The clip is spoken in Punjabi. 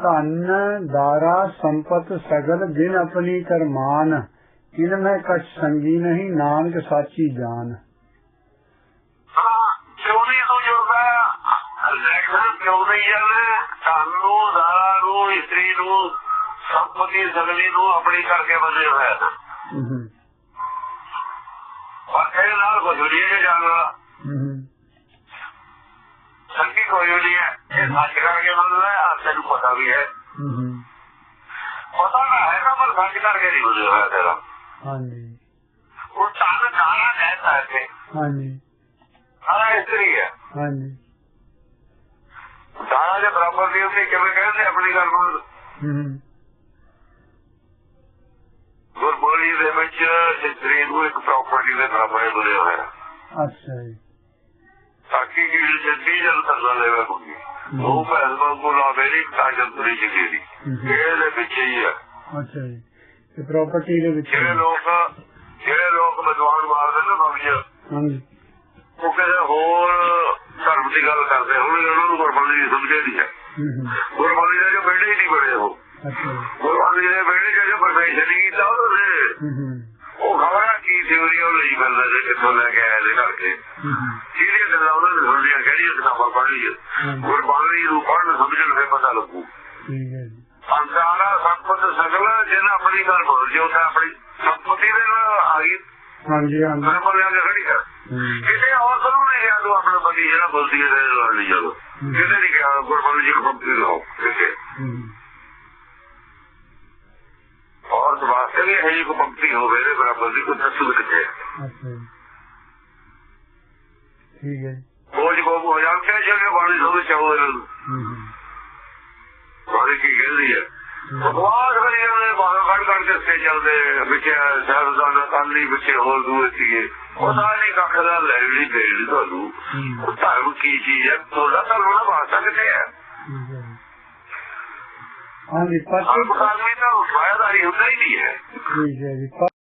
ਧਨ ਦਾਰਾ ਸੰਪਤ ਸਗਲ ਜਿਨ ਆਪਣੀ ਕਰਮਾਨ ਇਨ ਮੈਂ ਕਛ ਸੰਗੀ ਨਹੀਂ ਨਾਨਕ ਸਾਚੀ ਜਾਨ। ਚੋਰੀ ਤੋਂ ਜੁੜਦਾ ਸਾਨੂੰ ਦਾਰਾ ਨੂੰ ਇਸਤਰੀ ਨੂੰ ਸੰਪਤੀ ਸਗਲੀ ਨੂੰ ਆਪਣੀ ਕਰਕੇ ਬੰਦੇ ਹੋਇਆ ਨਾ ਹਮ, ਪਰ ਇਹ ਨਾਲ ਬਜ਼ੁਰੀ ਜੇ ਜਾਣਾ ਹਮ, ਸੰਗੀ ਕੋਈ ਨਹੀਂ ਹੈ। ਇਹ ਸੱਚ ਕਰਕੇ ਤੈਨੂੰ ਪਤਾ ਵੀ ਹੈ। ਪਤਾ ਨਾ ਹੈ ਨਾ ਪਰ ਕਰਕੇ ਨਹੀਂ ਬੰਦੇ ਹੋਇਆ ਤੇਰਾ। ਹਾਂਜੀ। ਉਹ ਦਾਰਾ ਕਹਿੰਦਾ ਹੈ ਹਾਂਜੀ। ਇਸਤਰੀ ਹੈ ਹਾਂਜੀ। ਦਾਰਾ ਦੇ ਬਰਾਬਰ ਦੀ ਉਹਨੇ ਕਿਵੇਂ ਕਹਿੰਦੇ ਆਪਣੀ ਗੱਲ ਨੂੰ? ਗੁਰਬੋਲੀ ਦੇ ਵਿੱਚ ਇਸਤਰੀ ਨੂੰ ਇੱਕ ਪ੍ਰਾਪਰਟੀ ਦੇ ਬਰਾਬਰ ਹੀ ਬੁਲਿਆ ਹੋਇਆ। ਅੱਛਾ ਜੀ। ਤਾਕੀ ਕਿ ਜੱਦੀ ਜਨ ਤਰਲਾ ਲੈਵੇ ਕੋਈ ਉਹ ਪਹਿਲਵਾਨ ਕੋ ਲਾਵੇਰੀ ਕਾਜਲ ਤੁਰੀ ਜਗੀ ਦੀ ਇਹਦੇ ਵਿੱਚ ਹੀ ਹੈ ਅੱਛਾ ਜੀ। ਤੇ ਪ੍ਰਾਪਰਟੀ ਦੇ ਵਿੱਚ ਜਿਹੜੇ ਲੋਕ ਜਿਹੜੇ ਲੋਕ ਵਿਦਵਾਨ ਮਾਰਦੇ ਨੇ ਬਖਸ਼ ਹਾਂਜੀ। ਉਹ ਕਿਸੇ ਹੋਰ ਧਰਮ ਦੀ ਗੱਲ ਕਰਦੇ ਹੁਣ ਉਹਨਾਂ ਨੂੰ ਗੁਰਬਾਣੀ ਦੀ ਸਮਝੇ ਨਹੀਂ ਹੈ। ਗੁਰਬਾਣੀ ਦੇ ਜੋ ਬੇੜੇ ਹੀ ਨਹੀਂ ਬਣੇ ਉਹ। ਗੁਰਬਾਣੀ ਦੇ ਬੇੜੇ ਚ ਜੋ ਪਰਮੇਸ਼ਰ ਕੀਤਾ ਉਹਨੇ ਹਮ, ਉਹ ਉਹ ਲਈ ਫਿਰਦੇ ਨੇ ਕਿੱਥੋਂ ਲੈ ਕੇ ਆਏ ਨੇ ਕਰਕੇ। ਕਿਹੜੀਆਂ ਗੱਲਾਂ ਉਹਨਾਂ ਨੇ ਸੁਣੀਆਂ ਕਿਹੜੀਆਂ ਕਿਤਾਬਾਂ ਪੜ੍ਹੀਆਂ ਹਾਂਜੀ, ਗੁਰਬਾਣੀ ਨੂੰ ਪੜ੍ਹਨ ਸਮਝਣ ਫਿਰ ਪਤਾ ਲੱਗੂ। ਠੀਕ ਹੈ ਜੀ। ਅੰਸਾਰਾ ਸੰਪਤ ਸਗਲ ਜਿਹਨਾਂ ਆਪਣੀ ਗੱਲ ਬੋਲ ਜੋ ਤਾਂ ਆਪਣੀ ਸੰਪਤੀ ਦੇ ਨਾਲ ਆ ਗਈ। ਹਾਂਜੀ ਹਾਂਜੀ। ਮੇਰੇ ਕੋਲ ਆ ਕੇ ਖੜੀ ਕਰ ਕਿਤੇ ਹੋਰ ਸਾਨੂੰ ਨਹੀਂ ਗਿਆ ਤੂੰ ਆਪਣਾ ਬੰਦੀ ਜਿਹੜਾ ਬੋਲਦੀ ਹੈ ਲੜ ਨਹੀਂ ਜਾਓ ਕਿਤੇ ਨਹੀਂ ਗਿਆ ਗੁਰਬਾਣੀ ਜੀ ਨੂੰ ਬੰਦੀ ਲਾਓ ਕਿਤੇ ਹਮ, ਕੋ ਪੰਕਤੀ ਹੋਵੇ ਦੇ ਬਰਾਬਰ ਦੀ ਕੋਈ ਤਸਵੀਰ ਕਿਤੇ ਅੱਛਾ ਜੀ। ਠੀਕ ਹੈ ਜੀ। ਬੋਝ ਕੋ ਹੋ ਜਾਂਦੇ ਜਿਹੜੇ ਬਾਣੀ ਸੋਚ ਚਾਹੋ ਇਹਨਾਂ ਨੂੰ। ਹਮ, ਹਮ, ਬਾਣੀ ਕੀ ਕਹਿੰਦੀ ਹੈ? ਬਕਵਾਸ ਕਰੀ ਜਾਂਦੇ ਬਾਹਰ ਕੱਢ ਕੱਢ ਕੇ ਸੇ ਚੱਲਦੇ ਵਿੱਚ ਸਰਦਾਨਾ ਕਾਲੀ ਵਿੱਚ ਹੋਰ ਦੂਏ ਸੀਗੇ। ਉਹਦਾ ਨਹੀਂ ਕੱਖ ਦਾ ਲੈਣੀ ਦੇਣੀ ਤੁਹਾਨੂੰ। ਧਰਮ ਕੀ ਚੀਜ਼ ਹੈ? ਤੁਹਾਡਾ ਧਰਮ ਨਾ ਕਿਤੇ ਹੈ? ਠੀਕ ਹੈ ਜੀ। ਹਾਂਜੀ ਹਰ ਪਤੀ ਆਦਮੀ ਤਾਂ ਫਾਇਦਾਰੀ ਹੁੰਦਾ ਹੀ